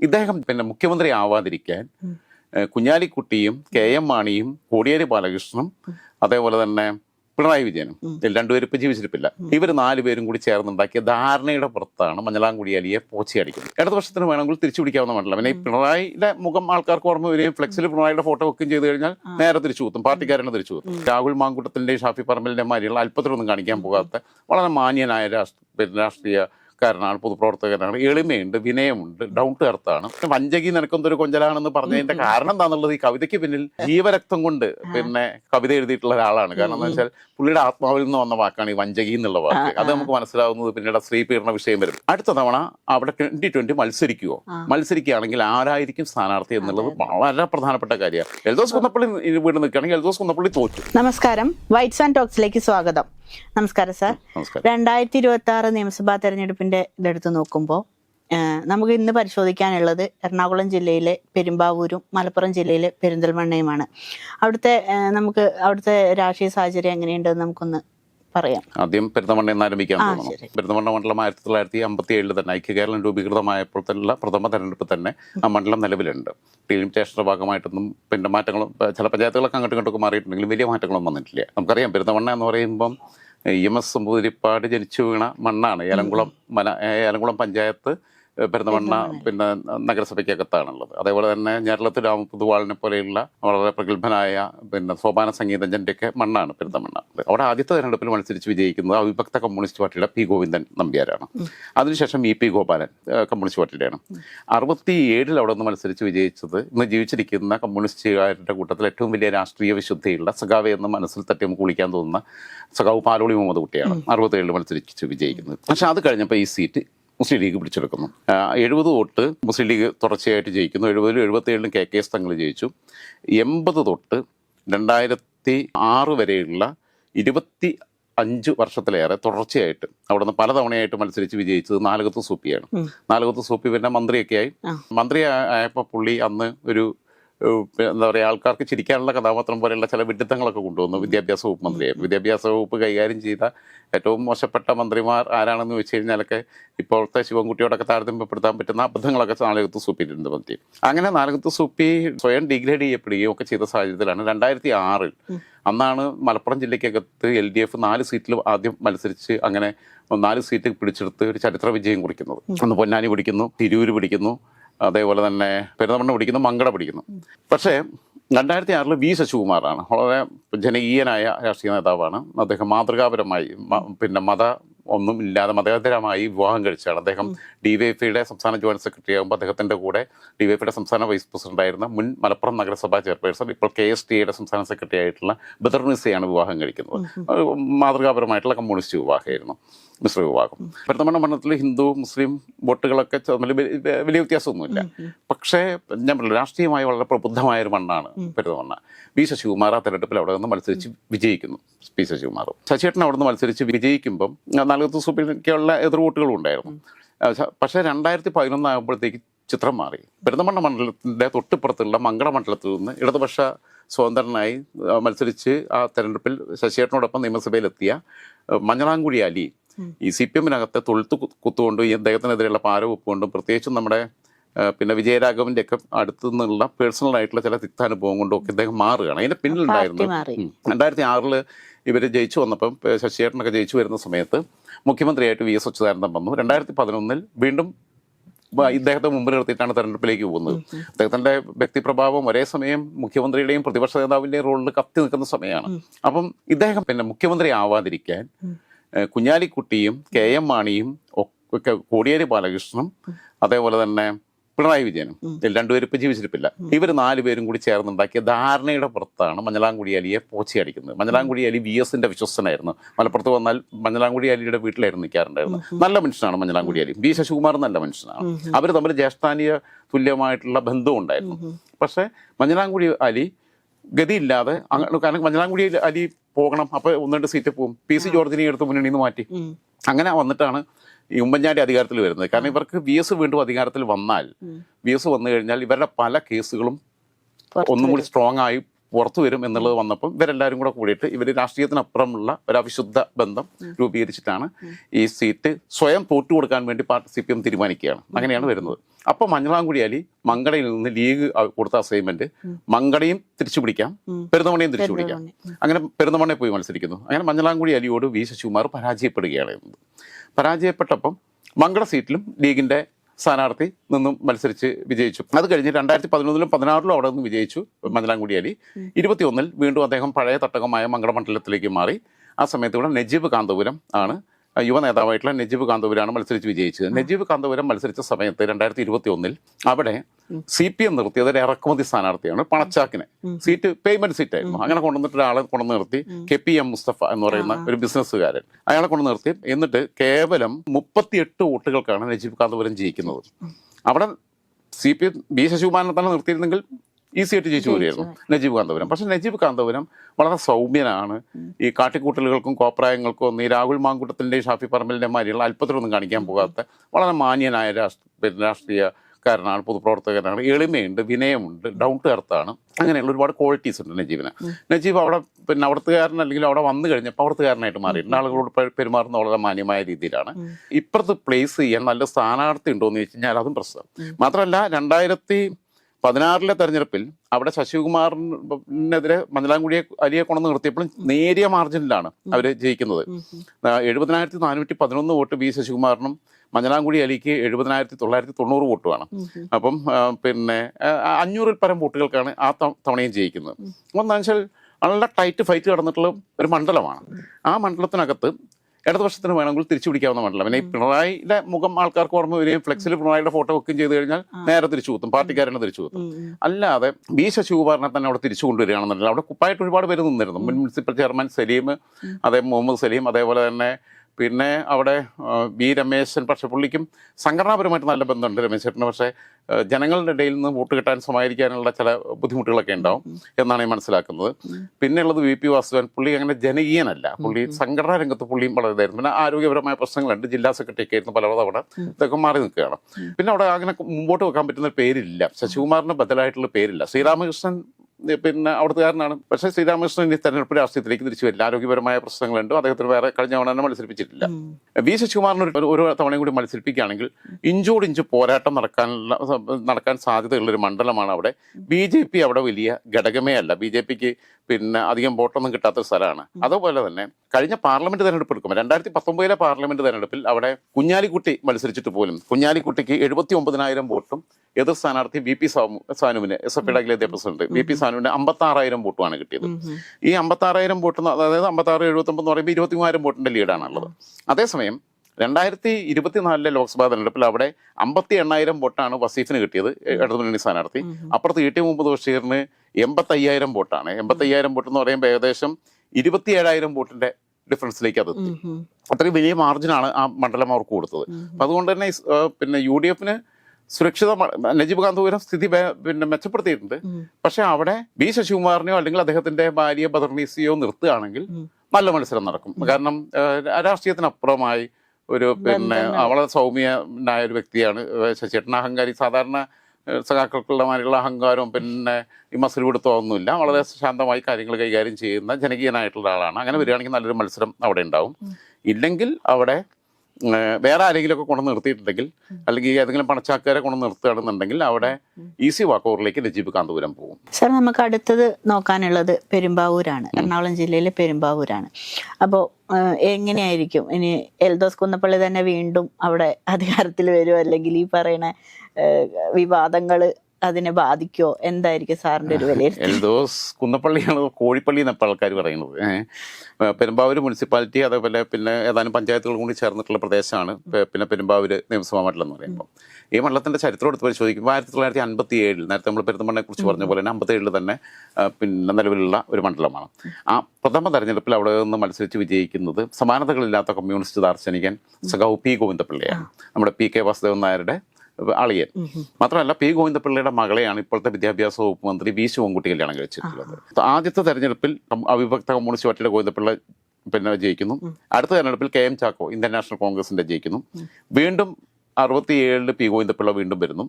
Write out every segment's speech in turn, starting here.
ഇദ്ദേഹം പിന്നെ മുഖ്യമന്ത്രി ആവാതിരിക്കാൻ കുഞ്ഞാലിക്കുട്ടിയും കെ എം മാണിയും കോടിയേരി ബാലകൃഷ്ണനും അതേപോലെ തന്നെ പിണറായി വിജയനും രണ്ടുപേരും ഇപ്പം ജീവിച്ചിരിപ്പില്ല ഇവർ നാലുപേരും കൂടി ചേർന്നുണ്ടാക്കിയ ധാരണയുടെ പുറത്താണ് മഞ്ഞളാംകുടി അലിയെ പോച്ചയടിക്കുന്നത് ഇടതുപക്ഷത്തിന് വേണമെങ്കിൽ തിരിച്ചു പിടിക്കാവുന്ന മണ്ഡലം. പിന്നെ ഈ പിണറായിയുടെ മുഖം ആൾക്കാർക്ക് ഓർമ്മ വരികയും ഫ്ലെക്സിൽ പിണറായിയുടെ ഫോട്ടോ വെക്കുകയും ചെയ്തു കഴിഞ്ഞാൽ നേരെ തിരിച്ചു കൂത്തും പാർട്ടിക്കാരനെ തിരിച്ചു കൂത്തും. രാഹുൽ മാങ്കൂട്ടത്തിന്റെയും ഷാഫി പറമ്പലിന്റെ മാതിരിയുള്ള അല്പത്തിലൊന്നും കാണിക്കാൻ പോകാത്ത വളരെ മാന്യനായ രാഷ്ട്ര രാഷ്ട്രീയക്കാരനാണ് പൊതുപ്രവർത്തകനാണ് എളിമയുണ്ട് വിനയമുണ്ട് ഡൗൺ ടു എർത്താണ്. പിന്നെ വഞ്ചകി നിനക്കൊന്നൊരു കൊഞ്ചലാണെന്ന് പറഞ്ഞതിന്റെ കാരണം എന്താണെന്നുള്ളത് ഈ കവിതയ്ക്ക് പിന്നിൽ ജീവരക്തം കൊണ്ട് പിന്നെ കവിത എഴുതിയിട്ടുള്ള ഒരാളാണ്. കാരണം എന്താ വെച്ചാൽ പുള്ളിയുടെ ആത്മാവിൽ നിന്ന് വന്ന വാക്കാണ് ഈ വഞ്ചകി എന്നുള്ള വാക്ക്. അത് നമുക്ക് മനസ്സിലാവുന്നത് പിന്നീട് സ്ത്രീ പീഡന വിഷയം വരും. അടുത്ത തവണ അവിടെ ട്വന്റി ട്വന്റി മത്സരിക്കുവോ? മത്സരിക്കുകയാണെങ്കിൽ ആരായിരിക്കും സ്ഥാനാർത്ഥി എന്നുള്ളത് വളരെ പ്രധാനപ്പെട്ട കാര്യമാണ്. എൽദോസ് കുന്നപ്പള്ളി വീട് നിൽക്കുകയാണെങ്കിൽ എൽദോസ് കുന്നപ്പള്ളി തോറ്റു. നമസ്കാരം. വൈറ്റ്സ് ആൻഡ് ടോക്സിലേക്ക് സ്വാഗതം. നമസ്കാരം സാർ. രണ്ടായിരത്തി ഇരുപത്തി ആറ് നിയമസഭാ തെരഞ്ഞെടുപ്പിന്റെ ഇതെടുത്ത് നോക്കുമ്പോൾ നമുക്ക് ഇന്ന് പരിശോധിക്കാനുള്ളത് എറണാകുളം ജില്ലയിലെ പെരുമ്പാവൂരും മലപ്പുറം ജില്ലയിലെ പെരിന്തൽമണ്ണയുമാണ്. അവിടുത്തെ നമുക്ക് അവിടുത്തെ രാഷ്ട്രീയ സാഹചര്യം എങ്ങനെയുണ്ടെന്ന് നമുക്കൊന്ന് പറയാം. ആദ്യം പെരുന്തമണ്ണ എന്ന് ആരംഭിക്കാൻ പെരുന്തമണ്ണ മണ്ഡലം ആയിരത്തി തൊള്ളായിരത്തി അമ്പത്തി ഏഴിൽ തന്നെ ഐക്യകേരളം രൂപീകൃതമായപ്പോൾ തന്നെ പ്രഥമ തെരഞ്ഞെടുപ്പ് തന്നെ ആ മണ്ഡലം നിലവിലുണ്ട്. ലിമിറ്റേഷന്റെ ഭാഗമായിട്ടൊന്നും പിന്നെ മാറ്റങ്ങളും ചില പഞ്ചായത്തുകളൊക്കെ അങ്ങോട്ടും ഇങ്ങോട്ടൊക്കെ മാറിയിട്ടുണ്ടെങ്കിലും വലിയ മാറ്റങ്ങളൊന്നും വന്നിട്ടില്ല. നമുക്കറിയാം പെരുന്തമണ്ണ എന്ന് പറയുമ്പം ഇ എം എസ് സമ്പൂതിരിപ്പാട് ജനിച്ചു വീണ മണ്ണാണ്. ഏലംകുളം മന ഏലംകുളം പഞ്ചായത്ത് പെരുന്തമണ്ണ പിന്നെ നഗരസഭയ്ക്കകത്താണുള്ളത്. അതേപോലെ തന്നെ ഞേരളത്ത് രാമപുതുവാളിനെ പോലെയുള്ള വളരെ പ്രഗത്ഭനായ പിന്നെ സോപാന സംഗീതജ്ഞന്റെ ഒക്കെ മണ്ണാണ് പെരുന്തമണ്ണ അവിടെ ആദ്യത്തെ തെരഞ്ഞെടുപ്പിൽ മത്സരിച്ച് വിജയിക്കുന്നത് അവിഭക്ത കമ്മ്യൂണിസ്റ്റ് പാർട്ടിയുടെ പി ഗോവിന്ദൻ നമ്പ്യാരാണ്. അതിനുശേഷം ഇ പി ഗോപാലൻ കമ്മ്യൂണിസ്റ്റ് പാർട്ടിയുടെയാണ്. അറുപത്തി ഏഴിൽ അവിടെ നിന്ന് മത്സരിച്ച് വിജയിച്ചത് ഇന്ന് ജീവിച്ചിരിക്കുന്ന കമ്മ്യൂണിസ്റ്റുകാരുടെ കൂട്ടത്തിൽ ഏറ്റവും വലിയ രാഷ്ട്രീയ വിശുദ്ധിയുള്ള സഖാവ് എന്ന് മനസ്സിൽ തട്ടി നമുക്ക് വിളിക്കാൻ തോന്നുന്ന സഖാവ് പാലോളി മുഹമ്മദ് കുട്ടിയാണ് അറുപത്തേഴിൽ മത്സരിച്ച് വിജയിക്കുന്നത്. പക്ഷെ അത് കഴിഞ്ഞപ്പോൾ ഈ സീറ്റ് മുസ്ലിം ലീഗ് പിടിച്ചെടുക്കുന്നു. എഴുപത് തൊട്ട് മുസ്ലിം ലീഗ് തുടർച്ചയായിട്ട് ജയിക്കുന്നു. എഴുപതിലും എഴുപത്തേഴിലും കെ കെ എസ് തങ്ങൾ ജയിച്ചു. എൺപത് തൊട്ട് രണ്ടായിരത്തി ആറ് വരെയുള്ള ഇരുപത്തി അഞ്ച് വർഷത്തിലേറെ തുടർച്ചയായിട്ട് അവിടുന്ന് പലതവണയായിട്ട് മത്സരിച്ച് വിജയിച്ചത് നാലകത്ത് സൂപ്പിയാണ് നാലകത്ത് സൂപ്പി പിന്നെ മന്ത്രിയൊക്കെയായി ആയി. മന്ത്രി ആയപ്പോൾ പുള്ളി അന്ന് ഒരു എന്താ പറയുക ആൾക്കാർക്ക് ചിരിക്കാനുള്ള കഥാപാത്രം പോലെയുള്ള ചില വിഡിത്തങ്ങളൊക്കെ കൊണ്ടുവന്നു വിദ്യാഭ്യാസ വകുപ്പ് മന്ത്രിയെ. വിദ്യാഭ്യാസ വകുപ്പ് കൈകാര്യം ചെയ്ത ഏറ്റവും മോശപ്പെട്ട മന്ത്രിമാർ ആരാണെന്ന് വെച്ച് കഴിഞ്ഞാലൊക്കെ ഇപ്പോഴത്തെ ശിവൻകുട്ടിയോടൊക്കെ താരതമ്യപ്പെടുത്താൻ പറ്റുന്ന അബദ്ധങ്ങളൊക്കെ നാലകത്ത് സൂപ്പിയിട്ടുണ്ട് മന്ത്രി. അങ്ങനെ നാലകത്ത് സൂപ്പി സ്വയം ഡിഗ്രേഡ് ചെയ്യപ്പെടുകയും ഒക്കെ ചെയ്ത സാഹചര്യത്തിലാണ് രണ്ടായിരത്തി ആറിൽ. അന്നാണ് മലപ്പുറം ജില്ലയ്ക്കകത്ത് എൽ ഡി എഫ് നാല് സീറ്റിൽ ആദ്യം മത്സരിച്ച് അങ്ങനെ നാല് സീറ്റ് പിടിച്ചെടുത്ത് ഒരു ചരിത്ര വിജയം കുറിക്കുന്നത്. അന്ന് പൊന്നാനി പിടിക്കുന്നു തിരൂര് പിടിക്കുന്നു അതേപോലെ തന്നെ പെരുന്തമണ്ണ പിടിക്കുന്നു മങ്കട പിടിക്കുന്നു. പക്ഷേ രണ്ടായിരത്തി ആറിൽ വി ശശികുമാറാണ്. വളരെ ജനകീയനായ രാഷ്ട്രീയ നേതാവാണ്. അദ്ദേഹം മാതൃകാപരമായി പിന്നെ മത ഒന്നും ഇല്ലാതെ മതേതരമായി വിവാഹം കഴിച്ചാണ്. അദ്ദേഹം ഡി വൈ ഡിവൈഎഫ്ഐയുടെ സംസ്ഥാന ജോയിന്റ് സെക്രട്ടറി ആകുമ്പോൾ അദ്ദേഹത്തിന്റെ കൂടെ ഡി വൈ ഡിവൈഎഫ്ഐയുടെ സംസ്ഥാന വൈസ് പ്രസിഡന്റ് ആയിരുന്ന മുൻ മലപ്പുറം നഗരസഭാ ചെയർപേഴ്സൺ ഇപ്പോൾ കെ എസ് ടി എയുടെ സംസ്ഥാന സെക്രട്ടറി ആയിട്ടുള്ള ബദർനിസയാണ് വിവാഹം കഴിക്കുന്നത്. മാതൃകാപരമായിട്ടുള്ള കമ്മ്യൂണിസ്റ്റ് വിവാഹമായിരുന്നു മിശ്ര വിവാഹം. പെരുന്തമണ്ണ മണ്ഡലത്തിൽ ഹിന്ദു മുസ്ലിം വോട്ടുകളൊക്കെ തമ്മിൽ വലിയ വലിയ വ്യത്യാസമൊന്നുമില്ല. പക്ഷേ ഞാൻ പറഞ്ഞു രാഷ്ട്രീയമായി വളരെ പ്രബുദ്ധമായ ഒരു മണ്ണാണ് പെരുന്തമണ്ണ വി ശശികുമാർ ആ തെരഞ്ഞെടുപ്പിൽ അവിടെ നിന്ന് മത്സരിച്ച് വിജയിക്കുന്നു പി ശശികുമാർ ശശിയേട്ടൻ അവിടെ നിന്ന് മത്സരിച്ച് വിജയിക്കുമ്പം നാലകത്ത് സുബിനൊക്കെയുള്ള എതിർവോട്ടുകളും ഉണ്ടായിരുന്നു. പക്ഷേ രണ്ടായിരത്തി പതിനൊന്നാകുമ്പോഴത്തേക്ക് ചിത്രം മാറി. പെരുന്തമണ്ണ മണ്ഡലത്തിന്റെ തൊട്ടിപ്പുറത്തുള്ള മംഗള മണ്ഡലത്തിൽ നിന്ന് ഇടതുപക്ഷ സ്വതന്ത്രനായി മത്സരിച്ച് ആ തെരഞ്ഞെടുപ്പിൽ ശശിയേട്ടനോടൊപ്പം നിയമസഭയിലെത്തിയ മഞ്ഞളാങ്കുഴി അലി ഈ സി പി എമ്മിനകത്തെ തൊഴുത്ത് കുത്തുകൊണ്ടും ഈ അദ്ദേഹത്തിനെതിരെയുള്ള പാരവെപ്പ് കൊണ്ടും പ്രത്യേകിച്ചും നമ്മുടെ പിന്നെ വിജയരാഘവന്റെ ഒക്കെ അടുത്തു നിന്നുള്ള പേഴ്സണൽ ആയിട്ടുള്ള ചില തിക്താനുഭവം കൊണ്ടും ഒക്കെ ഇദ്ദേഹം മാറുകയാണ്. അതിന്റെ പിന്നിലുണ്ടായിരുന്നു. രണ്ടായിരത്തി ആറിൽ ഇവർ ജയിച്ചു വന്നപ്പം ശശിയേട്ടനൊക്കെ ജയിച്ചു വരുന്ന സമയത്ത് മുഖ്യമന്ത്രിയായിട്ട് വി എസ് അച്യുതാനന്ദൻ വന്നു. രണ്ടായിരത്തി പതിനൊന്നിൽ വീണ്ടും ഇദ്ദേഹത്തെ മുമ്പിൽ നിർത്തിയിട്ടാണ് തെരഞ്ഞെടുപ്പിലേക്ക് പോകുന്നത്. അദ്ദേഹത്തിന്റെ വ്യക്തിപ്രഭാവം ഒരേ സമയം മുഖ്യമന്ത്രിയുടെയും പ്രതിപക്ഷ നേതാവിന്റെയും റോളിൽ കത്തി നിൽക്കുന്ന സമയമാണ്. അപ്പം ഇദ്ദേഹം പിന്നെ മുഖ്യമന്ത്രി ആവാതിരിക്കാൻ കുഞ്ഞാലിക്കുട്ടിയും കെ എം മാണിയും ഒക്കെ കോടിയേരി ബാലകൃഷ്ണനും അതേപോലെ തന്നെ പിണറായി വിജയനും ഇതിൽ രണ്ടുപേരും ഇപ്പം ജീവിച്ചിരിപ്പില്ല ഇവർ നാലുപേരും കൂടി ചേർന്നുണ്ടാക്കിയ ധാരണയുടെ പുറത്താണ് മഞ്ഞളാംകുടി അലിയെ പോച്ചയടിക്കുന്നത് മഞ്ഞളാംകുടി അലി വി എസിന്റെ വിശ്വസ്തനായിരുന്നു. മലപ്പുറത്ത് വന്നാൽ മഞ്ഞളാംകുടി അലിയുടെ വീട്ടിലായിരുന്നു നിൽക്കാറുണ്ടായിരുന്നു നല്ല മനുഷ്യനാണ് മഞ്ഞളാംകുടി അലി. വി ശശികുമാർ നല്ല മനുഷ്യനാണ്. അവർ തമ്മിൽ ജ്യേഷ്ഠാനീയ തുല്യമായിട്ടുള്ള ബന്ധവും ഉണ്ടായിരുന്നു. പക്ഷേ മഞ്ഞളാംകുടി അലി ഗതിയില്ലാതെ കാരണം മഞ്ഞളാംകുടി അലി പോകണം. അപ്പൊ ഒന്ന് രണ്ട് സീറ്റ് പോകും പി സി ജോർജിനെ എടുത്ത് മുന്നണിയിൽ നിന്ന് മാറ്റി. അങ്ങനെ വന്നിട്ടാണ് ഈ ഉമ്മൻചാണ്ടി അധികാരത്തിൽ വരുന്നത്. കാരണം ഇവർക്ക് വി എസ് വീണ്ടും അധികാരത്തിൽ വന്നാൽ വി എസ് വന്നു കഴിഞ്ഞാൽ ഇവരുടെ പല കേസുകളും ഒന്നും കൂടി സ്ട്രോങ് ആയി പുറത്തു വരും എന്നുള്ളത് വന്നപ്പോൾ ഇവരെല്ലാവരും കൂടെ കൂടിയിട്ട് ഇവർ രാഷ്ട്രീയത്തിനപ്പുറമുള്ള ഒരു അവിശുദ്ധ ബന്ധം രൂപീകരിച്ചിട്ടാണ് ഈ സീറ്റ് സ്വയം തോറ്റു കൊടുക്കാൻ വേണ്ടി പാർട്ടി സി പി എം തീരുമാനിക്കുകയാണ്. അങ്ങനെയാണ് വരുന്നത്. അപ്പോൾ മഞ്ഞളാംകുടി അലി മങ്കടയിൽ നിന്ന് ലീഗ് കൊടുത്ത അസൈൻമെന്റ് മങ്കടയും തിരിച്ചു പിടിക്കാം പെരുന്തമണയും തിരിച്ചു പിടിക്കാം. അങ്ങനെ പെരുന്തമണ്ണെ പോയി മത്സരിക്കുന്നു. അങ്ങനെ മഞ്ഞളാംകുടി അലിയോട് വി ശശികുമാർ പരാജയപ്പെടുകയാണ് പരാജയപ്പെട്ടപ്പം മങ്കട സീറ്റിലും ലീഗിന്റെ സ്ഥാനാർത്ഥി നിന്നും മത്സരിച്ച് വിജയിച്ചു. അത് കഴിഞ്ഞ് രണ്ടായിരത്തി പതിനൊന്നിലും പതിനാറിലും അവിടെ നിന്ന് വിജയിച്ചു മഞ്ഞളാംകുടി അലി. ഇരുപത്തിയൊന്നിൽ വീണ്ടും അദ്ദേഹം പഴയ തട്ടകമായ മംഗളമണ്ഡലത്തിലേക്ക് മാറി. ആ സമയത്ത് ഇവിടെ നജീബ് കാന്തപുരം ആണ്. യുവ നേതാവായിട്ടുള്ള നജീബ് കാന്തപുരമാണ് മത്സരിച്ച് വിജയിച്ചത്. നജീബ് കാന്തപുരം മത്സരിച്ച സമയത്ത് രണ്ടായിരത്തി ഇരുപത്തി ഒന്നിൽ അവിടെ സി പി എം നിർത്തിയത് ഒരു ഇറക്കുമതി സ്ഥാനാർത്ഥിയാണ് പണച്ചാക്കിനെ. സീറ്റ് പേയ്മെന്റ് സീറ്റ് ആയിരുന്നു. അങ്ങനെ കൊണ്ടുവന്നിട്ട് ഒരാളെ കൊണ്ടു നിർത്തി കെ പി എം മുസ്തഫ എന്ന് പറയുന്ന ഒരു ബിസിനസ്സുകാരൻ അയാളെ കൊണ്ടു നിർത്തി. എന്നിട്ട് കേവലം മുപ്പത്തിയെട്ട് വോട്ടുകൾക്കാണ് നജീബ് കാന്തപുരം ജയിക്കുന്നത്. അവിടെ സി പി ബി ശശികുമാരനെ തന്നെ നിർത്തിയിരുന്നെങ്കിൽ ഈസി ആയിട്ട് ജയിച്ചു പോരുമായിരുന്നു. നജീബ് കാന്തപുരം. പക്ഷെ നജീബ് കാന്തപുരം വളരെ സൗമ്യനാണ്. ഈ കാട്ടിക്കൂട്ടലുകൾക്കും കോപ്രായങ്ങൾക്കും ഒന്നും ഈ രാഹുൽ മാങ്കുട്ടത്തിന്റെയും ഷാഫി പറമ്പലിന്റെ മാതിരിയുള്ള അല്പത്തിലൊന്നും കാണിക്കാൻ പോകാത്ത വളരെ മാന്യനായ രാഷ്ട്രീയ രാഷ്ട്രീയ രാഷ്ട്രീയക്കാരനാണ് പൊതുപ്രവർത്തകനാണ്. എളിമയുണ്ട് വിനയമുണ്ട് ഡൗൺ ടു എർത്താണ് അങ്ങനെയുള്ള ഒരുപാട് ക്വാളിറ്റീസ് ഉണ്ട് നജീബിന്. നജീബ് അവിടെ പിന്നെ അവിടത്തുകാരൻ അല്ലെങ്കിൽ അവിടെ വന്നു കഴിഞ്ഞപ്പോൾ അവിടത്തുകാരനായിട്ട് മാറിയിട്ടുണ്ട്. ആളുകളോട് പെരുമാറുന്ന വളരെ മാന്യമായ രീതിയിലാണ്. ഇപ്പുറത്ത് പ്ലേസ് ചെയ്യാൻ നല്ല സ്ഥാനാർത്ഥി ഉണ്ടോ എന്ന് ചോദിച്ചു കഴിഞ്ഞാൽ അതും പ്രശ്നം. മാത്രമല്ല രണ്ടായിരത്തി പതിനാറിലെ തെരഞ്ഞെടുപ്പിൽ അവിടെ ശശികുമാറിനെതിരെ മഞ്ഞലാംകുടിയെ അലിയെ കൊണ്ടു നിർത്തിയപ്പോഴും നേരിയ മാർജിനിലാണ് അവർ ജയിക്കുന്നത്. എഴുപതിനായിരത്തി നാനൂറ്റി പതിനൊന്ന് വോട്ട് ബി ശശികുമാറിനും മഞ്ഞളാംകുടി അലിക്ക് എഴുപതിനായിരത്തി തൊള്ളായിരത്തി തൊണ്ണൂറ് വോട്ടുമാണ്. അപ്പം പിന്നെ അഞ്ഞൂറിൽ പരം വോട്ടുകൾക്കാണ് ആ തവണയും ജയിക്കുന്നത്. എന്താണെന്ന് വെച്ചാൽ നല്ല ടൈറ്റ് ഫൈറ്റ് നടന്നിട്ടുള്ള ഒരു മണ്ഡലമാണ്. ആ മണ്ഡലത്തിനകത്ത് ഇടതുപക്ഷത്തിന് വേണമെങ്കിൽ തിരിച്ചു പിടിക്കാവുന്ന മണ്ഡലം. പിന്നെ ഈ പിണറായിയുടെ മുഖം ആൾക്കാർക്ക് ഓർമ്മ വരികയും ഫ്ലെക്സിൽ പിണറായിയുടെ ഫോട്ടോ വെക്കുകയും ചെയ്തു കഴിഞ്ഞാൽ നേരെ തിരിച്ചു കുത്തും പാർട്ടിക്കാരനെ തിരിച്ചു കുത്തും. അല്ലാതെ ബി ശശികുമാറിനെ തന്നെ അവിടെ തിരിച്ചു കൊണ്ടുവരികയാണെന്നുണ്ടെങ്കിൽ അവിടെ കുപ്പായിട്ട് ഒരുപാട് പേര് നിന്നിരുന്നു. മുൻ മുനിസിപ്പൽ ചെയർമാൻ സലീം അതേ മുഹമ്മദ് സലീം അതേപോലെ തന്നെ പിന്നെ അവിടെ വി ബി രമേശൻ പക്ഷേ പുള്ളിക്കും സംഘടനാപരമായിട്ട് നല്ല ബന്ധമുണ്ട് രമേശ് ചേട്ടന്. പക്ഷേ ജനങ്ങളുടെ ഇടയിൽ നിന്ന് വോട്ട് കിട്ടാൻ സമാഹരിക്കാനുള്ള ചില ബുദ്ധിമുട്ടുകളൊക്കെ ഉണ്ടാവും എന്നാണ് ഞാൻ മനസ്സിലാക്കുന്നത്. പിന്നെ ഉള്ളത് വി പി വാസുദേവൻ. പുള്ളി അങ്ങനെ ജനകീയനല്ല. പുള്ളി സംഘടനാ രംഗത്ത് പുള്ളിയും വളരെ ഇതായിരുന്നു. പിന്നെ ആരോഗ്യപരമായ പ്രശ്നങ്ങളുണ്ട്. ജില്ലാ സെക്രട്ടറി ഒക്കെ ആയിരുന്നു പല തവണ ഇതൊക്കെ മാറി നിൽക്കുകയാണ്. പിന്നെ അവിടെ അങ്ങനെ മുമ്പോട്ട് വെക്കാൻ പറ്റുന്ന പേരില്ല. ശശികുമാറിന് ബദലായിട്ടുള്ള പേരില്ല. ശ്രീരാമകൃഷ്ണൻ പിന്നെ അവിടുത്തുകാരനാണ് പക്ഷേ ശ്രീരാമകൃഷ്ണൻ ഇനി തെരഞ്ഞെടുപ്പ് രാഷ്ട്രീയത്തിലേക്ക് തിരിച്ചു വരില്ല. ആരോഗ്യപരമായ പ്രശ്നങ്ങളുണ്ട്? അദ്ദേഹത്തിന് വേറെ കഴിഞ്ഞ തവണ തന്നെ മത്സരിപ്പിച്ചിട്ടില്ല. വി ശശികുമാറിന് ഒരു- ഒരു തവണയും കൂടി മത്സരിപ്പിക്കുകയാണെങ്കിൽ ഇഞ്ചോട് ഇഞ്ച് പോരാട്ടം നടക്കാനുള്ള നടക്കാൻ സാധ്യതയുള്ള ഒരു മണ്ഡലമാണ് അവിടെ. ബി ജെ പി അവിടെ വലിയ ഘടകമേ അല്ല. ബി ജെ പിക്ക് പിന്നെ അധികം വോട്ടൊന്നും കിട്ടാത്ത ഒരു സ്ഥലമാണ് അതുപോലെ തന്നെ കഴിഞ്ഞ പാർലമെന്റ് തെരഞ്ഞെടുപ്പ് എടുക്കുമ്പോൾ രണ്ടായിരത്തി പത്തൊമ്പതിലെ പാർലമെന്റ് തെരഞ്ഞെടുപ്പിൽ അവിടെ കുഞ്ഞാലിക്കുട്ടി മത്സരിച്ചിട്ട് പോലും കുഞ്ഞാലിക്കുട്ടിക്ക് എഴുപത്തി ഒമ്പതിനായിരം വോട്ടും എതിർ സ്ഥാനാർത്ഥി വി പി സാമു സാനുവിന് എസ് എഫ് ഐയുടെ അഖിലേന്ത്യാ പ്രസിഡന്റ് വി പി അമ്പത്തി ആറായിരം വോട്ടുമാണ് കിട്ടിയത്. ഈ അമ്പത്തി ആറായിരം വോട്ട് അതായത് അമ്പത്തി ആറ് എഴുപത്തി ഒമ്പത് എന്ന് പറയുമ്പോൾ ഇരുപത്തി മൂവായിരം വോട്ടിന്റെ ലീഡാണുള്ളത്. അതേസമയം രണ്ടായിരത്തി ഇരുപത്തിനാലിലെ ലോക്സഭാ തെരഞ്ഞെടുപ്പിൽ അവിടെ അമ്പത്തി എണ്ണായിരം വോട്ടാണ് വസീഫിന് കിട്ടിയത് ഇടതുമുന്നണി സ്ഥാനാർത്ഥി. അപ്പുറത്ത് ഏറ്റവും മുമ്പ് മുഹമ്മദ് ബഷീറിന് എൺപത്തി അയ്യായിരം വോട്ടാണ്. എൺപത്തി അയ്യായിരം വോട്ട് എന്ന് പറയുമ്പോൾ ഏകദേശം ഇരുപത്തി ഏഴായിരം വോട്ടിന്റെ ഡിഫറൻസിലേക്ക് അത് എത്തി. അത്രയും വലിയ മാർജിനാണ് ആ മണ്ഡലം അവർക്ക് കൊടുത്തത്. അപ്പൊ അതുകൊണ്ട് തന്നെ പിന്നെ യു ഡി എഫിന് സുരക്ഷിത നജീബ് കാന്തപുരം സ്ഥിതി പിന്നെ മെച്ചപ്പെടുത്തിയിട്ടുണ്ട്. പക്ഷെ അവിടെ ബി ശശികുമാറിനെയോ അല്ലെങ്കിൽ അദ്ദേഹത്തിന്റെ ഭാര്യ ബദർണീസിയോ നിർത്തുകയാണെങ്കിൽ നല്ല മത്സരം നടക്കും. കാരണം രാഷ്ട്രീയത്തിനപ്പുറമായി ഒരു പിന്നെ അവളെ വളരെ സൗമ്യനായ ഒരു വ്യക്തിയാണ് ശശിയേട്ടൻ. അഹങ്കാരി സാധാരണ സഖാക്കൾക്കുള്ള മാതിരിയുള്ള അഹങ്കാരവും പിന്നെ ഈ മസിൽ പിടുത്തമോ ഒന്നുമില്ല. വളരെ ശാന്തമായി കാര്യങ്ങൾ കൈകാര്യം ചെയ്യുന്ന ജനകീയനായിട്ടുള്ള ആളാണ് അങ്ങനെ വരികയാണെങ്കിൽ നല്ലൊരു മത്സരം അവിടെ ഉണ്ടാവും. ഇല്ലെങ്കിൽ അവിടെ വേറെ ആരെങ്കിലുമൊക്കെ കൊണ്ട് നിർത്തിയിട്ടുണ്ടെങ്കിൽ അല്ലെങ്കിൽ ഏതെങ്കിലും പണച്ചാക്കാരെ കൊണ്ട് നിർത്തുകയാണെന്നുണ്ടെങ്കിൽ അവിടെ ഈസി വാക്കോറിലേക്ക് രജീബ് കാന്തപുരം പോകും. സാർ നമുക്ക് അടുത്തത് നോക്കാനുള്ളത് പെരുമ്പാവൂരാണ്. എറണാകുളം ജില്ലയിലെ പെരുമ്പാവൂരാണ്. അപ്പോൾ എങ്ങനെയായിരിക്കും? ഇനി എൽദോസ് കുന്നപ്പള്ളി തന്നെ വീണ്ടും അവിടെ അധികാരത്തിൽ വരുമോ അല്ലെങ്കിൽ ഈ പറയുന്ന വിവാദങ്ങൾ അതിനെ ബാധിക്കോ? എന്തായിരിക്കും സാറിന്റെ ഒരു വിലയിരുത്തൽ? എൽദോസ് കുന്നപ്പള്ളിയാണ് കോഴിപ്പള്ളി എന്നപ്പോൾ ആൾക്കാർ പറയുന്നത്. പെരുമ്പാവൂർ മുനിസിപ്പാലിറ്റി അതേപോലെ പിന്നെ ഏതാനും പഞ്ചായത്തുകൾ കൂടി ചേർന്നിട്ടുള്ള പ്രദേശമാണ്. പിന്നെ പെരുമ്പാവൂർ നിയമസഭാ മണ്ഡലം എന്ന് പറയുമ്പോൾ ഈ മണ്ഡലത്തിന്റെ ചരിത്രം എടുത്ത് പരിശോധിക്കുമ്പോൾ ആയിരത്തി തൊള്ളായിരത്തി അൻപത്തി ഏഴിൽ നേരത്തെ നമ്മൾ പെരുന്തമണ്ണെ കുറിച്ച് പറഞ്ഞ പോലെ തന്നെ അമ്പത്തി ഏഴിൽ തന്നെ പിന്നെ നിലവിലുള്ള ഒരു മണ്ഡലമാണ്. ആ പ്രഥമ തെരഞ്ഞെടുപ്പിൽ അവിടെ നിന്ന് മത്സരിച്ച് വിജയിക്കുന്നത് സമാനതകളില്ലാത്ത കമ്മ്യൂണിസ്റ്റ് ദാർശനികൻ സഖാവ് പി ഗോവിന്ദപിള്ളയാണ്. നമ്മുടെ പി കെ വാസുദേവൻ നായരുടെ അളിയൻ. മാത്രമല്ല പി. ഗോവിന്ദപിള്ളയുടെ മകളെയാണ് ഇപ്പോഴത്തെ വിദ്യാഭ്യാസ വകുപ്പ് മന്ത്രി വി. ശിവൻകുട്ടി കല്യാണം കഴിച്ചിട്ടുള്ളത്. ആദ്യത്തെ തെരഞ്ഞെടുപ്പിൽ അവിഭക്ത കമ്മ്യൂണിസ്റ്റ് പാർട്ടിയുടെ ഗോവിന്ദപിള്ള പിന്നെ ജയിക്കുന്നു. അടുത്ത തെരഞ്ഞെടുപ്പിൽ K. M. Chacko Indian national കോൺഗ്രസിന്റെ ജയിക്കുന്നു. വീണ്ടും അറുപത്തിയേഴിൽ പി. ഗോവിന്ദപിള്ള വീണ്ടും വരുന്നു.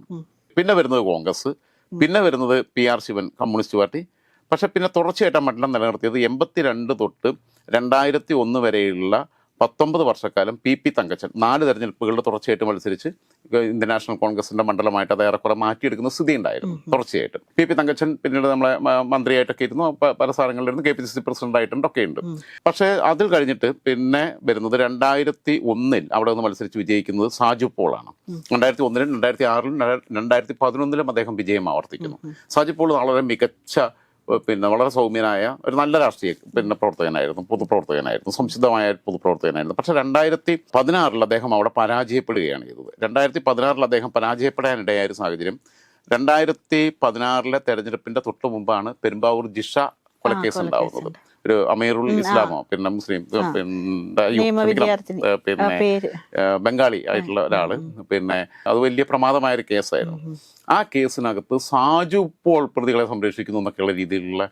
പിന്നെ വരുന്നത് കോൺഗ്രസ്. പിന്നെ വരുന്നത് P. R. Sivan communist party. പക്ഷെ പിന്നെ തുടർച്ചയായിട്ട് മണ്ഡലം നിലനിർത്തിയത്. എൺപത്തിരണ്ട് തൊട്ട് രണ്ടായിരത്തി ഒന്ന് വരെയുള്ള പത്തൊമ്പത് വർഷക്കാലം പി പി തങ്കച്ചൻ നാല് തെരഞ്ഞെടുപ്പുകളുടെ തുടർച്ചയായിട്ട് മത്സരിച്ച് ഇന്ത്യൻ നാഷണൽ കോൺഗ്രസിന്റെ മണ്ഡലമായിട്ട് അത് ഏറെക്കുറെ മാറ്റിയെടുക്കുന്ന സ്ഥിതി ഉണ്ടായിരുന്നു തുടർച്ചയായിട്ട്. പി പി തങ്കച്ചൻ പിന്നീട് നമ്മളെ മന്ത്രിയായിട്ടൊക്കെ ഇരുന്നു. പല സ്ഥലങ്ങളിലിരുന്നു K P C C president ആയിട്ടുണ്ട് ഒക്കെ ഉണ്ട്. പക്ഷേ അതിൽ കഴിഞ്ഞിട്ട് പിന്നെ വരുന്നത് രണ്ടായിരത്തി ഒന്നിൽ അവിടെ നിന്ന് മത്സരിച്ച് വിജയിക്കുന്നത് സാജു പോളാണ്. രണ്ടായിരത്തി ഒന്നിലും രണ്ടായിരത്തി ആറിലും രണ്ടായിരത്തി പതിനൊന്നിലും അദ്ദേഹം വിജയം ആവർത്തിക്കുന്നു. സാജു പോൾ വളരെ മികച്ച പിന്നെ വളരെ സൗമ്യനായ ഒരു നല്ല രാഷ്ട്രീയ പിന്നെ പ്രവർത്തകനായിരുന്നു പൊതുപ്രവർത്തകനായിരുന്നു സംശുദ്ധമായ പൊതുപ്രവർത്തകനായിരുന്നു. പക്ഷേ രണ്ടായിരത്തി പതിനാറിൽ അദ്ദേഹം അവിടെ പരാജയപ്പെടുകയാണ് ചെയ്തത്. രണ്ടായിരത്തി പതിനാറിൽ അദ്ദേഹം പരാജയപ്പെടാനിടയായ ഒരു സാഹചര്യം രണ്ടായിരത്തി പതിനാറിലെ തെരഞ്ഞെടുപ്പിന്റെ തൊട്ടു മുമ്പാണ് പെരുമ്പാവൂർ ജിഷ കൊലക്കേസ് ഉണ്ടാവുന്നത്. ഒരു അമീറുൽ ഇസ്ലാമോ? പിന്നെ മുസ്ലിം പിന്നെ പിന്നെ ബംഗാളി ആയിട്ടുള്ള ഒരാൾ. പിന്നെ അത് വലിയ പ്രമാദമായ ഒരു കേസായിരുന്നു ആ കേസിനകത്ത് സാജു പോൾ പ്രതികളെ സംരക്ഷിക്കുന്നു എന്നൊക്കെയുള്ള രീതിയിലുള്ള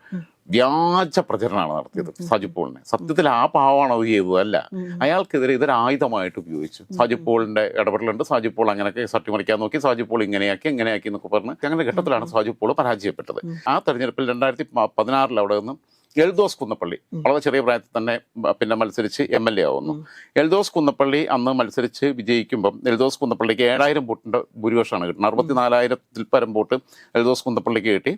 വ്യാജ പ്രചരണമാണ് നടത്തിയത് സാജു പോളിനെ. സത്യത്തിൽ ആ പാവമാണ് അത് ചെയ്തതല്ല. അയാൾക്കെതിരെ ഇതൊരു ആയുധമായിട്ട് ഉപയോഗിച്ചു. സാജു പോളിന്റെ ഇടപെടലുണ്ട്. സാജു പോൾ അങ്ങനെയൊക്കെ സട്ടിമറിക്കാൻ നോക്കി. സാജു പോൾ ഇങ്ങനെയാക്കി ഇങ്ങനെയാക്കി എന്നൊക്കെ പറഞ്ഞ് അങ്ങനെ ഘട്ടത്തിലാണ് സാജു പോൾ പരാജയപ്പെട്ടത്. ആ തെരഞ്ഞെടുപ്പിൽ രണ്ടായിരത്തി പതിനാറിൽ അവിടെ നിന്ന് എൽദോസ് കുന്നപ്പള്ളി. വളരെ ചെറിയ പ്രായത്തിൽ തന്നെ പിന്നെ മത്സരിച്ച് എം എൽ എ ആവുന്നു. എൽദോസ് കുന്നപ്പള്ളി അന്ന് മത്സരിച്ച് വിജയിക്കുമ്പം എൽദോസ് കുന്നപ്പള്ളിക്ക് ഏഴായിരം വോട്ടിന്റെ ഭൂരിപക്ഷമാണ് കിട്ടുന്നത്. അറുപത്തിനാലായിരത്തിൽ പരം വോട്ട് എൽദോസ് കുന്നപ്പള്ളിക്ക് കിട്ടി.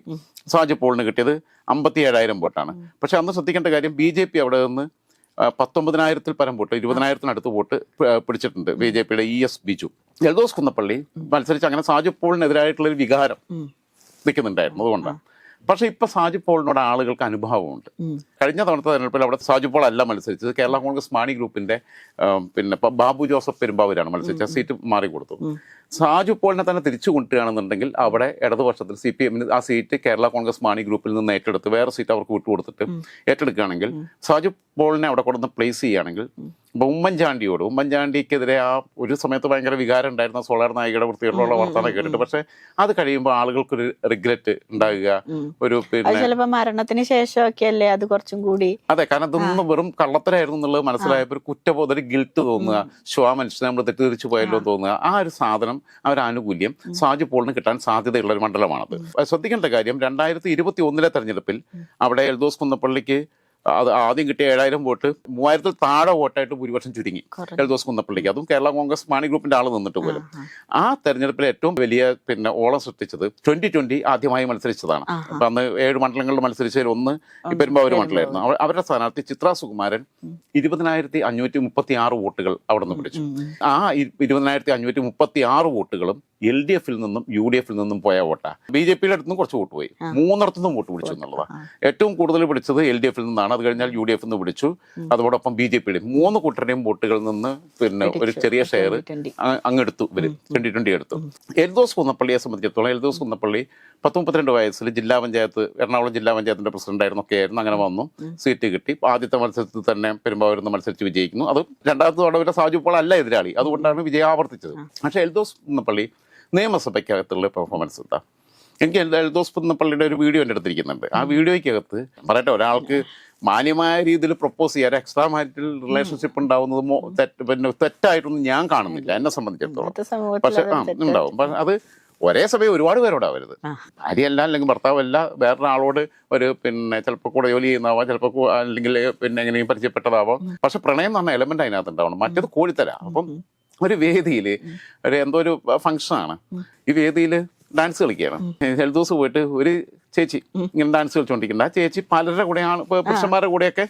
സാജു പോളിന് കിട്ടിയത് അമ്പത്തി ഏഴായിരം വോട്ടാണ് പക്ഷെ അന്ന് ശ്രദ്ധിക്കേണ്ട കാര്യം ബി ജെ പി അവിടെ നിന്ന് പത്തൊമ്പതിനായിരത്തിൽ പരം വോട്ട് ഇരുപതിനായിരത്തിനടുത്ത് വോട്ട് പിടിച്ചിട്ടുണ്ട് ബി ജെ പിയുടെ ഇ എസ് ബിജു. എൽദോസ് കുന്നപ്പള്ളി മത്സരിച്ച് അങ്ങനെ സാജു പോളിനെതിരായിട്ടുള്ള ഒരു വികാരം നിൽക്കുന്നുണ്ടായിരുന്നു. അതുകൊണ്ടാണ്. പക്ഷെ ഇപ്പൊ സാജു പോളിനോട് ആളുകൾക്ക് അനുഭവമുണ്ട്. കഴിഞ്ഞ തവണത്തെ തെരഞ്ഞെടുപ്പിൽ അവിടെ സാജു പോൾ അല്ല മത്സരിച്ചത്. കേരള കോൺഗ്രസ് മാണി ഗ്രൂപ്പിന്റെ പിന്നെ ബാബു ജോസഫ് പെരുമ്പാവൂരാണ് മത്സരിച്ചത്. സീറ്റ് മാറി കൊടുത്തു സാജു പോളിനെ തന്നെ തിരിച്ചു കൊണ്ടുകയാണെന്നുണ്ടെങ്കിൽ അവിടെ ഇടതുപക്ഷത്തിൽ സി പി എമ്മിന് ആ സീറ്റ് കേരള കോൺഗ്രസ് മാണി ഗ്രൂപ്പിൽ നിന്ന് ഏറ്റെടുത്ത് വേറെ സീറ്റ് അവർക്ക് വിട്ടുകൊടുത്തിട്ട് ഏറ്റെടുക്കുകയാണെങ്കിൽ സാജു പോളിനെ അവിടെ കൊണ്ടുവന്ന് പ്ലേസ് ചെയ്യുകയാണെങ്കിൽ ഇപ്പൊ ഉമ്മൻചാണ്ടിയോട് ഉമ്മൻചാണ്ടിക്കെതിരെ ആ ഒരു സമയത്ത് ഭയങ്കര വികാരം ഉണ്ടായിരുന്ന സോളാർ നായികയുടെ വൃത്തിയോടുള്ള വർത്തമാനം കേട്ടിട്ട്. പക്ഷെ അത് കഴിയുമ്പോൾ ആളുകൾക്കൊരു റിഗ്രറ്റ് ഉണ്ടാകുക ഒരു പിന്നെ മരണത്തിന് ശേഷമൊക്കെ അല്ലേ അത് കുറച്ചും കൂടി? അതെ കാരണം ഇതൊന്നും വെറും കള്ളത്തരായിരുന്നു എന്നുള്ളത് മനസ്സിലായപ്പോൾ ഒരു കുറ്റബോധം ഒരു ഗിൽട്ട് തോന്നുക. ശ്വാ മനുഷ്യനെ നമ്മൾ തെറ്റിദ്ധരിച്ചു പോയല്ലോ തോന്നുക. ആ ഒരു സാധനം ആ ഒരു ആനുകൂല്യം സാജു പോളിന് കിട്ടാൻ സാധ്യതയുള്ള ഒരു മണ്ഡലമാണത്. ശ്രദ്ധിക്കേണ്ട കാര്യം രണ്ടായിരത്തി ഇരുപത്തി ഒന്നിലെ തെരഞ്ഞെടുപ്പിൽ അവിടെ എൽദോസ് കുന്നപ്പള്ളിക്ക് അത് ആദ്യം കിട്ടിയ ഏഴായിരം വോട്ട് മൂവായിരത്തിൽ താഴെ വോട്ടായിട്ട് ഭൂരിപക്ഷം ചുരുങ്ങി. എൽദോസ് കുന്നപ്പള്ളിക്ക് അതും കേരള കോൺഗ്രസ് മാണി ഗ്രൂപ്പിന്റെ ആൾ നിന്നിട്ട് പോലും. ആ തെരഞ്ഞെടുപ്പിൽ ഏറ്റവും വലിയ പിന്നെ ഓളം സൃഷ്ടിച്ചത് ട്വന്റി ട്വന്റി ആദ്യമായി മത്സരിച്ചതാണ്. അപ്പൊ അന്ന് ഏഴ് മണ്ഡലങ്ങളിൽ മത്സരിച്ചതിൽ ഒന്ന് പെരുമ്പാവൂർ മണ്ഡലമായിരുന്നു. അവരുടെ സ്ഥാനാർത്ഥി ചിത്ര സുകുമാരൻ ഇരുപതിനായിരത്തി അഞ്ഞൂറ്റി മുപ്പത്തി ആറ് വോട്ടുകൾ അവിടെ നിന്ന് പിടിച്ചു. ആ ഇരുപതിനായിരത്തി അഞ്ഞൂറ്റി മുപ്പത്തി ആറ് വോട്ടുകളും എൽ ഡി എഫിൽ നിന്നും യു ഡി എഫിൽ നിന്നും പോയ വോട്ടാ. ബി ജെ പിയുടെ അടുത്തുനിന്ന് കുറച്ച് വോട്ട് പോയി. മൂന്നിടത്തുനിന്നും വോട്ട് പിടിച്ചു എന്നുള്ളതാണ് ഏറ്റവും കൂടുതൽ പിടിച്ചത് എൽ ഡി എഫിൽ നിന്നാണ് അത് കഴിഞ്ഞാൽ യു ഡി എഫ് നിന്ന് പിടിച്ചു അതോടൊപ്പം ബി ജെ പിയുടെ മൂന്ന് കൂട്ടരുടെയും വോട്ടുകളിൽ നിന്ന് പിന്നെ ഒരു ചെറിയ ഷെയർ അങ്ങെടുത്തു ഇവർ. ട്വന്റി ട്വന്റി എടുത്തു. എൽദോസ് കുന്നപ്പള്ളിയെ സംബന്ധിച്ചിടത്തോളം എൽദോസ് കുന്നപ്പള്ളി പത്ത് മുപ്പത്തിരണ്ട് വയസ്സിൽ ജില്ലാ പഞ്ചായത്ത് എറണാകുളം ജില്ലാ പഞ്ചായത്തിന്റെ പ്രസിഡന്റായിരുന്നു ഒക്കെ ആയിരുന്നു. അങ്ങനെ വന്നു. സീറ്റ് കിട്ടി. ആദ്യത്തെ മത്സരത്തിൽ തന്നെ പെരുമ്പാവൂരിൽ നിന്ന് മത്സരിച്ച് വിജയിക്കുന്നു. അത് രണ്ടാമത്തെ തവണ വരെ സാജു അല്ല എതിരാളി. അതുകൊണ്ടാണ് വിജയം ആവർത്തിച്ചത്. പക്ഷേ എൽദോസ് കുന്നപ്പള്ളി നിയമസഭയ്ക്കകത്തുള്ള പെർഫോമൻസ് എന്താ? എനിക്ക് എൽ- എൽദോസ് കുന്നപ്പള്ളിയുടെ ഒരു വീഡിയോ എന്റെ എടുത്തിരിക്കുന്നുണ്ട് ആ വീഡിയോയ്ക്കകത്ത് പറയട്ടെ ഒരാൾക്ക് മാന്യമായ രീതിയിൽ പ്രപ്പോസ് ചെയ്യാൻ എക്സ്ട്രാ മാരിറ്റൽ റിലേഷൻഷിപ്പ് ഉണ്ടാവുന്നത് തെറ്റ് പിന്നെ തെറ്റായിട്ടൊന്നും ഞാൻ കാണുന്നില്ല എന്നെ സംബന്ധിച്ചിടത്തോളം. പക്ഷെ ആ ഉണ്ടാവും. പക്ഷെ അത് ഒരേ സമയം ഒരുപാട് പേരോടാവരുത്. ഭാര്യയല്ല അല്ലെങ്കിൽ ഭർത്താവല്ല വേറൊരാളോട് ഒരു പിന്നെ ചിലപ്പോൾ കൂടെ ജോലി ചെയ്യുന്നതാവാം ചിലപ്പോൾ അല്ലെങ്കിൽ പിന്നെ എങ്ങനെയും പരിചയപ്പെട്ടതാവാം. പക്ഷെ പ്രണയം എന്ന് പറഞ്ഞ എലമെന്റ് അതിനകത്ത് ഉണ്ടാവണം മറ്റേത് കോഴിത്തരാ അപ്പം ഒരു വേദിയിൽ ഒരു എന്തോ ഒരു ഫംഗ്ഷനാണ്. ഈ വേദിയിൽ ഡാൻസ് കളിക്കുകയാണ്. ഹെൽത്ത് ദിവസം പോയിട്ട് ഒരു ചേച്ചി ഇങ്ങനെ ഡാൻസ് കളിച്ചുകൊണ്ടിരിക്കുന്നുണ്ട് ആ ചേച്ചി പലരുടെ കൂടെയാണ് പുരുഷന്മാരുടെ കൂടെയൊക്കെ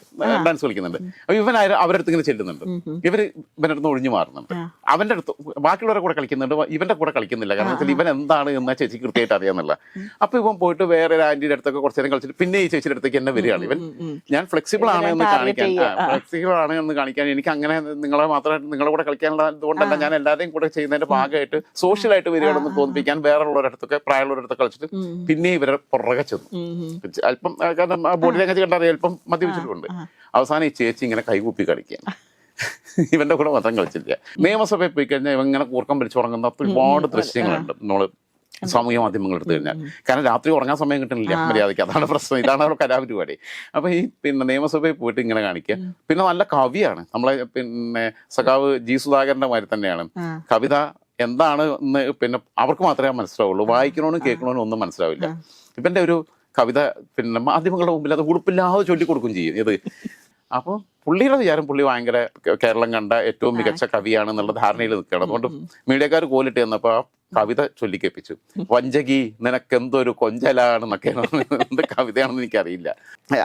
ഡാൻസ് കളിക്കുന്നുണ്ട്. അപ്പൊ ഇവൻ അവരുടെ അടുത്ത് ഇങ്ങനെ ചെല്ലുന്നുണ്ട്. ഇവർ ഇവന്റെ അടുത്ത് ഒഴിഞ്ഞു മാറുന്നുണ്ട്. അവന്റെ അടുത്ത് ബാക്കിയുള്ളവരുടെ കൂടെ കളിക്കുന്നുണ്ട് ഇവന്റെ കൂടെ കളിക്കുന്നില്ല. കാരണം വെച്ചാൽ ഇവൻ എന്താണ് എന്നാ ചേച്ചി കൃത്യമായിട്ട് അറിയാന്നുള്ള അപ്പൊ ഇവൻ പോയിട്ട് വേറെ ഒരു ആന്റിയുടെ അടുത്തൊക്കെ കുറച്ചു നേരം കളിച്ചിട്ട് പിന്നെ ഈ ചേച്ചിയുടെ അടുത്തേക്ക് എന്നെ വരികയാണ്. ഇവൻ ഞാൻ ഫ്ലെക്സിബിൾ ആണ് എന്ന് കാണിക്കാൻ ഫ്ലെക്സിബിൾ ആണ് എന്ന് കാണിക്കാൻ എനിക്ക് അങ്ങനെ നിങ്ങളെ മാത്രമായിട്ട് നിങ്ങളുടെ കൂടെ കളിക്കാനുള്ള ഇതുകൊണ്ടല്ല ഞാൻ എല്ലാവരെയും കൂടെ ചെയ്യുന്നതിന്റെ ഭാഗമായിട്ട് സോഷ്യലായിട്ട് വരികയാണെന്ന് തോന്നിപ്പിക്കാൻ വേറെ ഉള്ളവരുടെ അടുത്തൊക്കെ പ്രായമുള്ളവരുടെ പ്രായമുള്ളവരടുത്തൊക്കെ കളിച്ചിട്ട് പിന്നെ ഇവരെ ചെന്നു. അല്പം കാരണം ആ ബോഡി ലാംഗ്വേജ് കണ്ടാൽ അല്പം മദ്യപിച്ചിട്ടുണ്ട് അവസാനം ഈ ചേച്ചി ഇങ്ങനെ കൈകൂപ്പി കളിക്കുകയാണ്. ഇവന്റെ കൂടെ മാത്രം കളിച്ചില്ല നിയമസഭയിൽ പോയി കഴിഞ്ഞാൽ ഇവ ഇങ്ങനെ കൂർക്കം പിടിച്ചുറങ്ങുന്ന ഒരുപാട് ദൃശ്യങ്ങളുണ്ട്. നമ്മൾ സാമൂഹ്യ മാധ്യമങ്ങൾ എടുത്തു കഴിഞ്ഞാൽ. കാരണം രാത്രി ഉറങ്ങാൻ സമയം കിട്ടുന്നില്ല മര്യാദയ്ക്ക് അതാണ് പ്രശ്നം. ഇതാണ് അവരുടെ കലാപരിപാടി. അപ്പൊ ഈ പിന്നെ നിയമസഭയിൽ പോയിട്ട് ഇങ്ങനെ കാണിക്കുക. പിന്നെ നല്ല കവിയാണ്. നമ്മളെ പിന്നെ സഖാവ് ജി സുധാകരന്റെ മാതിരി തന്നെയാണ്. കവിത എന്താണ് എന്ന് പിന്നെ അവർക്ക് മാത്രമേ മനസ്സിലാവുള്ളൂ. വായിക്കണോനും കേൾക്കണോനും ഒന്നും മനസ്സിലാവില്ല. ഇവന്റെ ഒരു കവിത പിന്നെ മാധ്യമങ്ങളുടെ മുമ്പിൽ അത് ഉടുപ്പില്ലാതെ ചൊല്ലിക്കൊടുക്കുകയും ചെയ്യും. ഇത്. അപ്പോൾ പുള്ളിയുടെ വിചാരം പുള്ളി ഭയങ്കര കേരളം കണ്ട ഏറ്റവും മികച്ച കവിയാണ് എന്നുള്ള ധാരണയിൽ നിൽക്കുകയാണ്. അതുകൊണ്ട് മീഡിയക്കാർ കോലിട്ട് ചെന്നപ്പോൾ ആ കവിത ചൊല്ലിക്കേപ്പിച്ചു വഞ്ചകി നിനക്കെന്തൊരു കൊഞ്ചലാണെന്നൊക്കെ എന്ത് കവിതയാണെന്ന് എനിക്കറിയില്ല.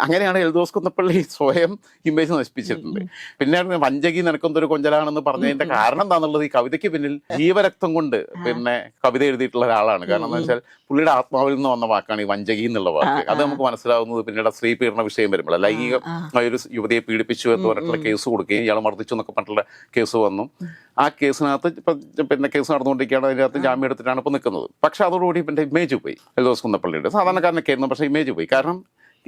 അങ്ങനെയാണ് എൽദോസ് കുന്നപ്പള്ളി സ്വയം ഇമേജ് നശിപ്പിച്ചിട്ടുണ്ട്. പിന്നെ വഞ്ചകി നിനക്കെന്തൊരു കൊഞ്ചലാണെന്ന് പറഞ്ഞതിന്റെ കാരണം എന്താണെന്നുള്ളത് ഈ കവിതയ്ക്ക് പിന്നിൽ ജീവരക്തം കൊണ്ട് പിന്നെ കവിത എഴുതിയിട്ടുള്ള ഒരാളാണ്. കാരണം എന്താ വെച്ചാൽ പുള്ളിയുടെ ആത്മാവിൽ നിന്ന് വന്ന വാക്കാണ് ഈ വഞ്ചകി എന്നുള്ള വാക്ക്. അത് നമുക്ക് മനസ്സിലാവുന്നത് പിന്നീട് സ്ത്രീ പീഡന വിഷയം വരുമ്പോൾ ലൈംഗിക ഒരു യുവതിയെ പീഡിപ്പിച്ചു എന്ന് പറഞ്ഞിട്ടുള്ള കേസ് കൊടുക്കുകയും ഇയാൾ മർദ്ദിച്ചു എന്നൊക്കെ പറഞ്ഞിട്ടുള്ള കേസ് വന്നു. ആ കേസിനകത്ത് ഇപ്പൊ പിന്നെ കേസ് നടന്നുകൊണ്ടിരിക്കുകയാണ് അതിനകത്ത് ജാമ്യം എടുത്തിട്ടാണ് ഇപ്പൊ നിൽക്കുന്നത്. പക്ഷെ അതോടുകൂടി ഇവന്റെ ഇമേജ് പോയി. എൽദോസ് കുന്നപ്പള്ളിയുടെ സാധാരണക്കാരനൊക്കെ ആയിരുന്നു പക്ഷെ ഇമേജ് പോയി. കാരണം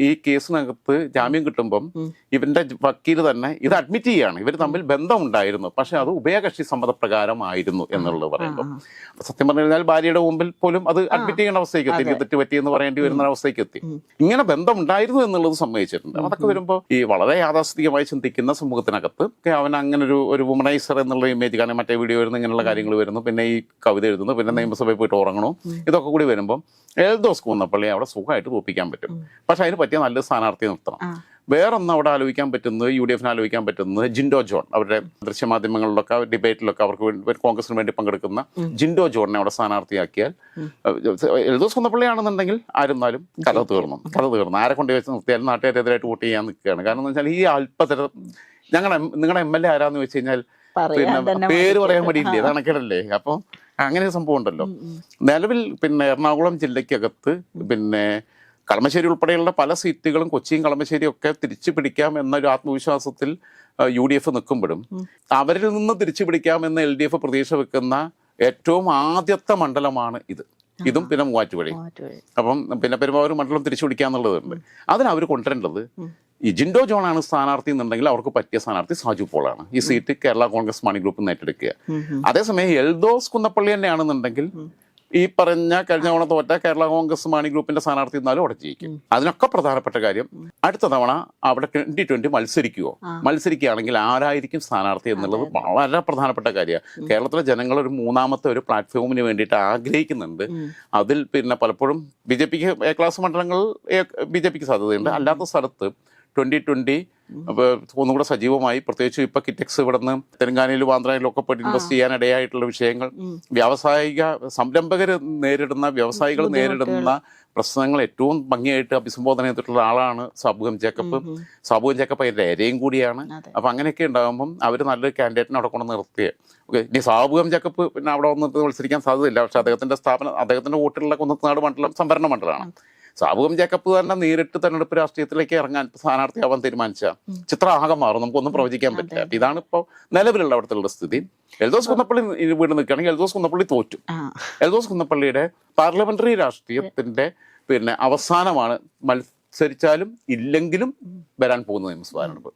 ഈ കേസിനകത്ത് ജാമ്യം കിട്ടുമ്പം ഇവന്റെ വക്കീൽ തന്നെ ഇത് അഡ്മിറ്റ് ചെയ്യാണ്. ഇവർ തമ്മിൽ ബന്ധമുണ്ടായിരുന്നു. പക്ഷെ അത് ഉഭയകക്ഷി സമ്മതപ്രകാരമായിരുന്നു എന്നുള്ളത് പറയുമ്പോൾ സത്യം പറഞ്ഞു കഴിഞ്ഞാൽ ഭാര്യയുടെ മുമ്പിൽ പോലും അത് അഡ്മിറ്റ് ചെയ്യേണ്ട അവസ്ഥയ്ക്ക് എത്തി. തെറ്റ് പറ്റിയെന്ന് പറയേണ്ടി വരുന്ന അവസ്ഥയ്ക്ക് എത്തി. ഇങ്ങനെ ബന്ധമുണ്ടായിരുന്നു എന്നുള്ളത് സമ്മതിച്ചിട്ടുണ്ട്. അതൊക്കെ വരുമ്പോൾ ഈ വളരെ യാഥാസ്ഥിതികമായി ചിന്തിക്കുന്ന സമൂഹത്തിനകത്ത് അവൻ അങ്ങനെ ഒരു ഒരു വുമണൈസർ എന്നുള്ള ഇമേജ് കാരണം മറ്റേ വീഡിയോ വരുന്നു ഇങ്ങനെയുള്ള കാര്യങ്ങൾ വരുന്നു. പിന്നെ ഈ കവിത എഴുതുന്നു. പിന്നെ നിയമസഭയിൽ പോയിട്ട് ഉറങ്ങണു. ഇതൊക്കെ കൂടി വരുമ്പോൾ എൽദോസ് കുന്നപ്പള്ളി അവിടെ സുഖമായിട്ട് തോപ്പിക്കാൻ പറ്റും. പക്ഷെ അതിന് പറ്റിയ നല്ല സ്ഥാനാർത്ഥിയെ നിർത്തണം. വേറൊന്ന് അവിടെ ആലോചിക്കാൻ പറ്റുന്നത് യു ഡി എഫിന് ആലോചിക്കാൻ പറ്റുന്നത് ജിൻഡോ ജോൺ. അവരുടെ ദൃശ്യമാധ്യമങ്ങളിലൊക്കെ ഡിബേറ്റിലൊക്കെ അവർക്ക് വേണ്ടി കോൺഗ്രസിന് വേണ്ടി പങ്കെടുക്കുന്ന ജിൻഡോ ജോണിനെ അവിടെ സ്ഥാനാർത്ഥിയാക്കിയാൽ എൽദോസ് കുന്നപ്പള്ളിയാണെന്നുണ്ടെങ്കിൽ ആയിരുന്നാലും കഥ തീർന്നു കഥ തീർന്നു ആരെ കൊണ്ട് വെച്ച് നിർത്തിയാലും നാട്ടുകാരെതിരായിട്ട് വോട്ട് ചെയ്യാൻ നിൽക്കുകയാണ്. കാരണം എന്ന് വെച്ചാൽ ഈ അല്പതര ഞങ്ങളുടെ നിങ്ങളുടെ എം എൽ എ ആരാന്ന് വെച്ച് കഴിഞ്ഞാൽ പിന്നെ പേര് പറയാൻ. വേണ്ടിയില്ലേ കണക്കിടല്ലേ അപ്പം അങ്ങനെ സംഭവം ഉണ്ടല്ലോ. നിലവിൽ പിന്നെ എറണാകുളം ജില്ലയ്ക്കകത്ത് പിന്നെ കളമശ്ശേരി ഉൾപ്പെടെയുള്ള പല സീറ്റുകളും കൊച്ചിയും കളമശ്ശേരിയും ഒക്കെ തിരിച്ചു പിടിക്കാം എന്നൊരു ആത്മവിശ്വാസത്തിൽ യു ഡി എഫ് നിൽക്കുമ്പോഴും അവരിൽ നിന്ന് തിരിച്ചു പിടിക്കാമെന്ന് എൽ ഡി എഫ് പ്രതീക്ഷ വെക്കുന്ന ഏറ്റവും ആദ്യത്തെ മണ്ഡലമാണ് ഇത്. ഇതും പിന്നെ മൂവാറ്റുപുഴ. അപ്പം പിന്നെ പെരുമാവൂർ മണ്ഡലം തിരിച്ചു പിടിക്കാന്നുള്ളതുണ്ട് അതിന് അവർ കൊണ്ടുവരേണ്ടത് ഈ ജിൻഡോ ജോൺ ആണ് സ്ഥാനാർത്ഥി എന്നുണ്ടെങ്കിൽ അവർക്ക് പറ്റിയ സ്ഥാനാർത്ഥി സാജു പോളാണ്. ഈ seat Kerala Congress Mani group ഏറ്റെടുക്കുക അതേസമയം എൽദോസ് കുന്നപ്പള്ളി തന്നെയാണെന്നുണ്ടെങ്കിൽ ഈ പറഞ്ഞ കഴിഞ്ഞ തവണ തോറ്റ കേരള കോൺഗ്രസ് മാണി ഗ്രൂപ്പിന്റെ സ്ഥാനാർത്ഥി എന്നാലും അവിടെ ജയിക്കും. അതിനൊക്കെ പ്രധാനപ്പെട്ട കാര്യം അടുത്ത തവണ അവിടെ ട്വന്റി ട്വന്റി മത്സരിക്കുവോ? മത്സരിക്കുകയാണെങ്കിൽ ആരായിരിക്കും സ്ഥാനാർത്ഥി എന്നുള്ളത് വളരെ പ്രധാനപ്പെട്ട കാര്യമാണ്. കേരളത്തിലെ ജനങ്ങൾ ഒരു മൂന്നാമത്തെ ഒരു പ്ലാറ്റ്ഫോമിന് വേണ്ടിയിട്ട് ആഗ്രഹിക്കുന്നുണ്ട്. അതിൽ പിന്നെ പലപ്പോഴും ബി ജെ പിക്ക് എ ക്ലാസ് മണ്ഡലങ്ങൾ ബി ജെ പിക്ക് സാധ്യതയുണ്ട്. അല്ലാത്ത സ്ഥലത്ത് ട്വന്റി ഒന്നും ഒന്നുകൂടെ സജീവമായി. പ്രത്യേകിച്ച് ഇപ്പൊ കിറ്റക്സ് ഇവിടുന്ന് തെലങ്കാനയിലും ആന്ധ്രയിലും ഒക്കെ പോയിട്ട് ഇൻവെസ്റ്റ് ചെയ്യാൻ ഇടയായിട്ടുള്ള വിഷയങ്ങൾ. വ്യാവസായിക സംരംഭകർ നേരിടുന്ന വ്യവസായികൾ നേരിടുന്ന പ്രശ്നങ്ങൾ ഏറ്റവും ഭംഗിയായിട്ട് അഭിസംബോധന ചെയ്തിട്ടുള്ള ആളാണ് സാബുഗം ജേക്കബ്. സാബുഗം ജേക്കബ് അതിന്റെ ഏരയും കൂടിയാണ്. അപ്പൊ അങ്ങനെയൊക്കെ ഉണ്ടാകുമ്പം അവർ നല്ലൊരു കാൻഡിഡേറ്റിനെ അവിടെ കൊണ്ട് നിർത്തിയത് ഓക്കെ ഇനി സാബുഗം ജേക്കബ് പിന്നെ അവിടെ വന്നിട്ട് മത്സരിക്കാൻ സാധ്യതയില്ല. പക്ഷെ അദ്ദേഹത്തിന്റെ സ്ഥാപനം അദ്ദേഹത്തിന്റെ വോട്ടിലുള്ള കുന്നത്തനാട് മണ്ഡലം സംഭരണ മണ്ഡലമാണ്. സാബുഗം ജേക്കബ് തന്നെ നേരിട്ട് തെരഞ്ഞെടുപ്പ് രാഷ്ട്രീയത്തിലേക്ക് ഇറങ്ങാൻ സ്ഥാനാർത്ഥിയാവാൻ തീരുമാനിച്ച ചിത്രം ആകെ മാറും. നമുക്കൊന്നും പ്രവചിക്കാൻ പറ്റില്ല. അപ്പൊ ഇതാണ് ഇപ്പോൾ നിലവിലുള്ള അവിടുത്തെ സ്ഥിതി. എൽദോസ് കുന്നപ്പള്ളി വീട് നിൽക്കുകയാണെങ്കിൽ എൽദോസ് കുന്നപ്പള്ളി തോറ്റു. എൽദോസ് കുന്നപ്പള്ളിയുടെ പാർലമെന്ററി രാഷ്ട്രീയത്തിന്റെ പിന്നെ അവസാനമാണ് മത്സരിച്ചാലും ഇല്ലെങ്കിലും വരാൻ പോകുന്ന നിയമസഭാ തെരഞ്ഞെടുപ്പ്.